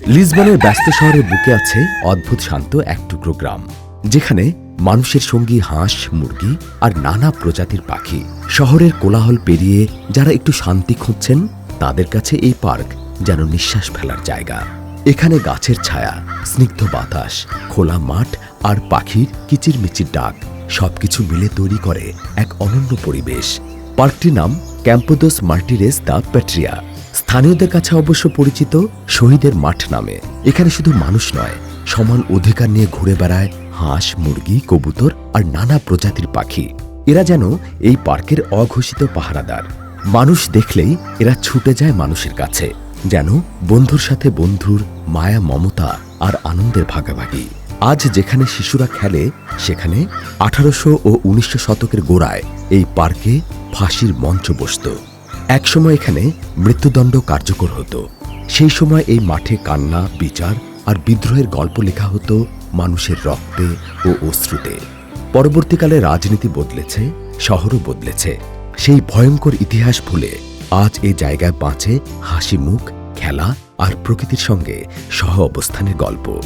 লিসবনের ব্যস্ত শহরের বুকে আছে অদ্ভুত শান্ত এক টুকরো গ্রাম, যেখানে মানুষের সঙ্গী হাঁস, মুরগি আর নানা প্রজাতির পাখি। শহরের কোলাহল পেরিয়ে যারা একটু শান্তি খুঁজছেন, তাদের কাছে এই পার্ক যেন নিঃশ্বাস ফেলার জায়গা। এখানে গাছের ছায়া, স্নিগ্ধ বাতাস, খোলা মাঠ আর পাখির কিচিরমিচির ডাক সবকিছু মিলে তৈরি করে এক অনন্য পরিবেশ। পার্কটির নাম ক্যাম্পোদোস মাল্টিরেস দ্য প্যাট্রিয়া। স্থানীয়দের কাছে অবশ্য পরিচিত শহীদের মাঠ নামে। এখানে শুধু মানুষ নয়, সমান অধিকার নিয়ে ঘুরে বেড়ায় হাঁস, মুরগি, কবুতর আর নানা প্রজাতির পাখি। এরা যেন এই পার্কের অঘোষিত পাহারাদার। মানুষ দেখলেই এরা ছুটে যায় মানুষের কাছে, যেন বন্ধুর সাথে বন্ধুর মায়া, মমতা আর আনন্দের ভাগাভাগি। আজ যেখানে শিশুরা খেলে, সেখানে আঠারোশো ও উনিশশো শতকের গোড়ায় এই পার্কে ফাঁসির মঞ্চ বসত। একসময় এখানে মৃত্যুদণ্ড কার্যকর হতো। সেই সময় এই মাঠে কান্না, বিচার আর বিদ্রোহের গল্প লেখা হতো মানুষের রক্তে ও অশ্রুতে। পরবর্তীকালে রাজনীতি বদলেছে, শহরও বদলেছে। সেই ভয়ঙ্কর ইতিহাস ভুলে আজ এই জায়গায় বাঁচে হাসি মুখ খেলা আর প্রকৃতির সঙ্গে সহ অবস্থানের গল্প।